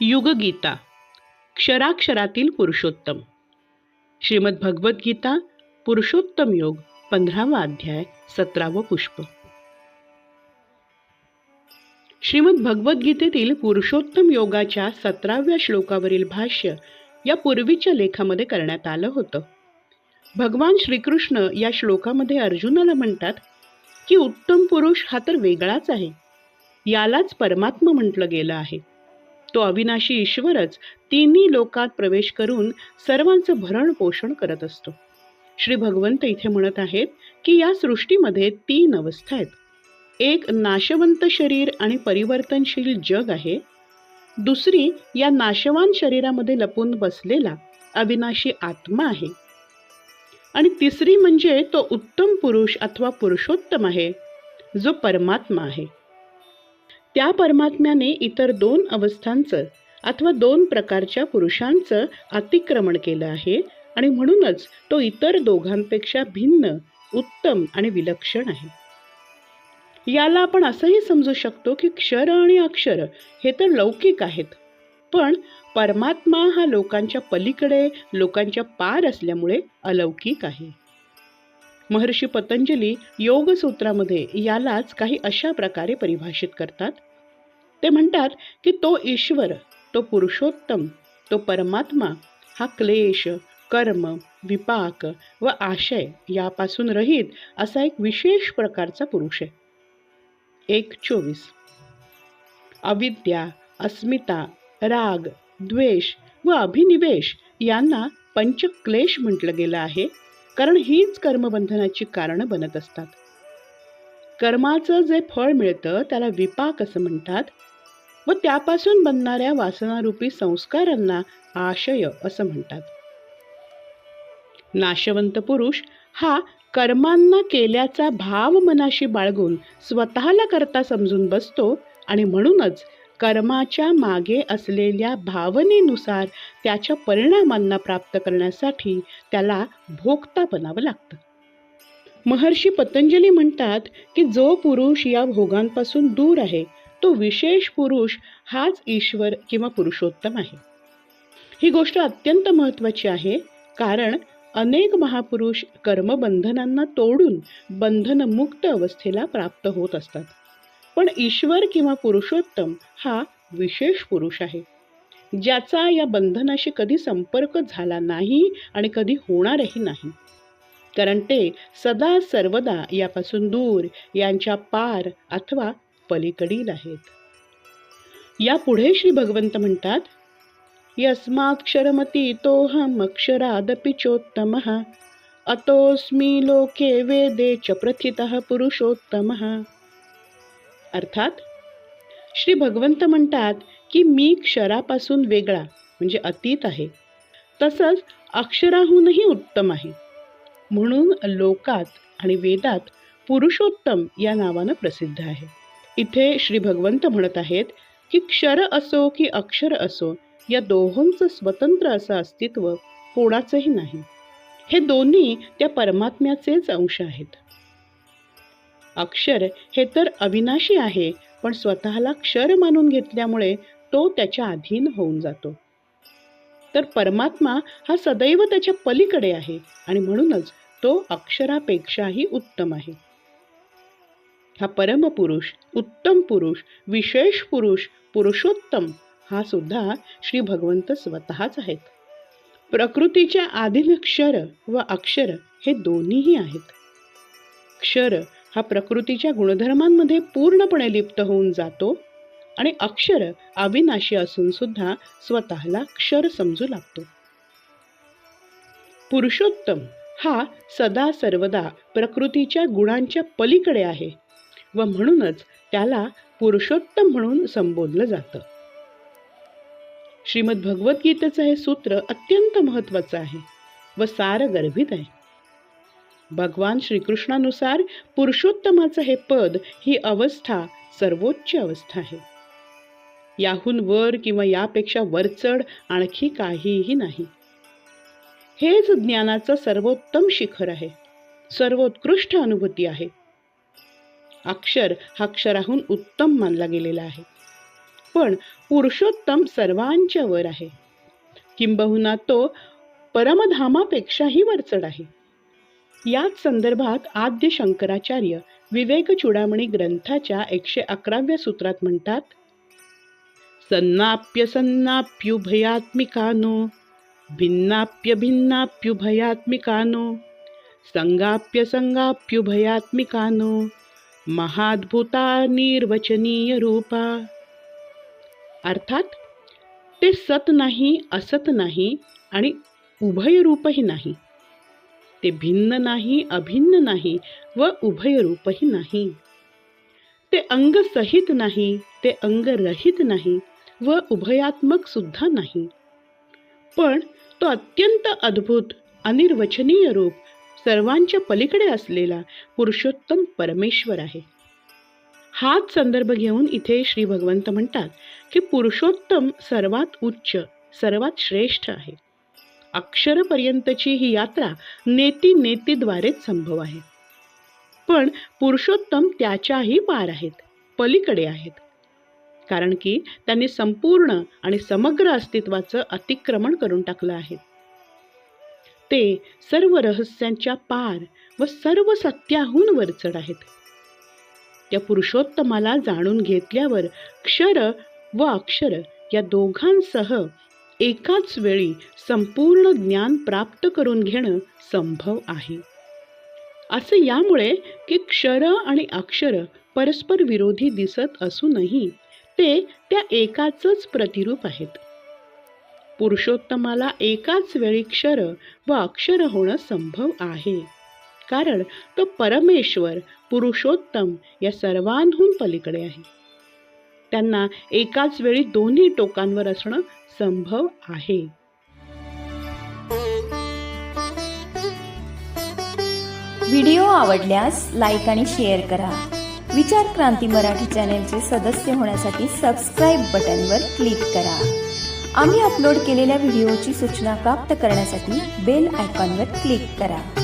युगगीता क्षराक्षरातील पुरुषोत्तम. श्रीमद भगवद्गीता पुरुषोत्तम योग पंधरावा अध्याय सतरावं पुष्प. श्रीमद भगवद्गीतेतील पुरुषोत्तम योगाच्या सतराव्या श्लोकावरील भाष्य या पूर्वीच्या लेखामध्ये करण्यात आलं होतं. भगवान श्रीकृष्ण या श्लोकामध्ये अर्जुनाला म्हणतात की उत्तम पुरुष हा तर वेगळाच आहे. यालाच परमात्मा म्हटलं गेलं आहे. तो अविनाशी ईश्वरच तिन्ही लोकात प्रवेश करून सर्वांचं भरण पोषण करत असतो. श्री भगवंत इथे म्हणत आहेत की या सृष्टीमध्ये तीन अवस्था आहेत. एक नाशवंत शरीर आणि परिवर्तनशील जग आहे. दुसरी या नाशवान शरीरामध्ये लपून बसलेला अविनाशी आत्मा आहे. आणि तिसरी म्हणजे तो उत्तम पुरुष अथवा पुरुषोत्तम आहे जो परमात्मा आहे. त्या परमात्म्याने इतर दोन अवस्थांचं अथवा दोन प्रकारच्या पुरुषांचं अतिक्रमण केलं आहे आणि म्हणूनच तो इतर दोघांपेक्षा भिन्न उत्तम आणि विलक्षण आहे. याला आपण असंही समजू शकतो की क्षर आणि अक्षर हे तर लौकिक आहेत पण परमात्मा हा लोकांच्या पलीकडे लोकांच्या पार असल्यामुळे अलौकिक आहे. महर्षी पतंजली योगसूत्रामध्ये यालाच काही अशा प्रकारे परिभाषित करतात. ते म्हणतात की तो ईश्वर तो पुरुषोत्तम तो परमात्मा हा क्लेश कर्म विपाक व आशय यापासून रहित असा एक विशेष प्रकारचा पुरुष आहे. एक चोवीस. अविद्या अस्मिता राग द्वेष व अभिनिवेश यांना पंचक्लेश म्हटलं गेलं आहे. कारण हीच कर्मबंधनाची कारणं बनत असतात. कर्माचं जे फळ मिळतं त्याला विपाक असं म्हणतात. व त्यापासून बनणाऱ्या वासनारूपी संस्कारांना आशय असं म्हणतात. नाशवंत पुरुष हा कर्मांना केल्याचा भाव मनाशी बाळगून स्वतःला करता समजून बसतो आणि म्हणूनच कर्माच्या मागे असलेल्या भावनेनुसार त्याच्या परिणामांना प्राप्त करण्यासाठी त्याला भोगता बनावं लागतं. महर्षी पतंजली म्हणतात की जो पुरुष या भोगांपासून दूर आहे तो विशेष पुरुष हाच ईश्वर किंवा पुरुषोत्तम आहे. ही गोष्ट अत्यंत महत्त्वाची आहे कारण अनेक महापुरुष कर्मबंधनांना तोडून बंधनमुक्त अवस्थेला प्राप्त होत असतात. पण ईश्वर किंवा पुरुषोत्तम हा विशेष पुरुष आहे. ज्याचा या बंधनाशी कधी संपर्क झाला नाही आणि कधी होणारही नाही. कारण ते सदा सर्वदा यापासून दूर यांच्या पार अथवा पलीकडील आहेत. यापुढे श्री भगवंत म्हणतात यस्माक्षरमती तोहम अक्षरादपि चोत्तम अतोस्मी लोके वेदे च प्रथित पुरुषोत्तम। अर्थात श्री भगवंत म्हणतात की मी क्षरापासून वेगळा म्हणजे अतीत आहे. तसंच अक्षराहूनही उत्तम आहे. म्हणून लोकात आणि वेदात पुरुषोत्तम या नावानं प्रसिद्ध आहे. इथे श्री भगवंत म्हणत आहेत की क्षर असो की अक्षर असो या दोहोंचं स्वतंत्र असं अस्तित्व कोणाचंही नाही. हे दोन्ही त्या परमात्म्याचेच अंश आहेत. अक्षर हे तर अविनाशी आहे पण स्वतःला क्षर मानून घेतल्यामुळे तो त्याच्या अधीन होऊन जातो. तर परमात्मा हा सदैव त्याच्या पलीकडे आहे आणि म्हणूनच तो अक्षरापेक्षाही उत्तम आहे. हा परमपुरुष उत्तम पुरुष विशेष पुरुष पुरुषोत्तम हा सुद्धा श्री भगवंत स्वतःच आहेत. प्रकृतीच्या आधीन क्षर व अक्षर हे दोन्हीही आहेत. क्षर हा प्रकृतीच्या गुणधर्मांमध्ये पूर्णपणे लिप्त होऊन जातो आणि अक्षर अविनाशी असून सुद्धा स्वतःला क्षर समजू लागतो. पुरुषोत्तम हा सदा सर्वदा प्रकृतीच्या गुणांच्या पलीकडे आहे व म्हणूनच त्याला पुरुषोत्तम म्हणून संबोधलं जातं. श्रीमद भगवद्गीतेचं हे सूत्र अत्यंत महत्त्वाचं आहे व सारगर्भित आहे. भगवान श्रीकृष्णानुसार पुरुषोत्तमाचं हे पद ही अवस्था सर्वोच्च अवस्था आहे. याहून वर किंवा यापेक्षा वरचढ आणखी काहीही नाही. हेच ज्ञानाचं सर्वोत्तम शिखर आहे. सर्वोत्कृष्ट अनुभूती आहे. अक्षर हा अक्षराहून उत्तम मानला गेलेला आहे. पण पुरुषोत्तम सर्वांच्या वर आहे. किंबहुना तो परमधामापेक्षाही वरचढ आहे. याच संदर्भात आद्य शंकराचार्य विवेक चुडामणी ग्रंथाच्या एकशे अकराव्या सूत्रात म्हणतात सन्नाप्य सन्नाप्युभयात्मिकानो भिन्नाप्य भिन्नाप्युभयात्मिकानो संगाप्य संगाप्युभयात्मिकानो महाद्भुता निर्वचनीय रूपा. अर्थात ते सत नाही असत नाही आणि उभयरूपही नाही. ते भिन्न नाही अभिन्न नाही व उभयरूपही नाही. ते अंग सहित नाही ते अंगरहित नाही व उभयात्मक सुद्धा नाही. पण तो अत्यंत अद्भुत अनिर्वचनीय रूप सर्वांच्या पलीकडे असलेला पुरुषोत्तम परमेश्वर आहे. हाच संदर्भ घेऊन इथे श्री भगवंत म्हणतात की पुरुषोत्तम सर्वात उच्च सर्वात श्रेष्ठ आहे. अक्षरपर्यंतची ही यात्रा नेती नेतीद्वारेच संभव आहे. पण पुरुषोत्तम त्याच्याही पार आहेत पलीकडे आहेत. कारण की त्यांनी संपूर्ण आणि समग्र अस्तित्वाचं अतिक्रमण करून टाकलं आहे. ते सर्व रहस्यांच्या पार व सर्व सत्याहून वरचढ आहेत. त्या पुरुषोत्तमाला जाणून घेतल्यावर क्षर व अक्षर या दोघांसह एकाच वेळी संपूर्ण ज्ञान प्राप्त करून घेणं संभव आहे. असं यामुळे की क्षर आणि अक्षर परस्पर विरोधी दिसत असूनही ते त्या एकाचच प्रतिरूप आहेत. पुरुषोत्तमाला एकाच वेळी क्षर व अक्षर होणं संभव आहे. कारण तो परमेश्वर पुरुषोत्तम या सर्वांहून पलीकडे आहे. त्यांना एकाच वेळी दोन्ही टोकांवर असणं संभव आहे. व्हिडिओ आवडल्यास लाईक आणि शेअर करा. विचार क्रांती मराठी चॅनेलचे सदस्य होण्यासाठी सबस्क्राईब बटनवर क्लिक करा. आम्ही अपलोड केलेल्या व्हिडिओची सूचना प्राप्त करण्यासाठी बेल आयकॉनवर क्लिक करा.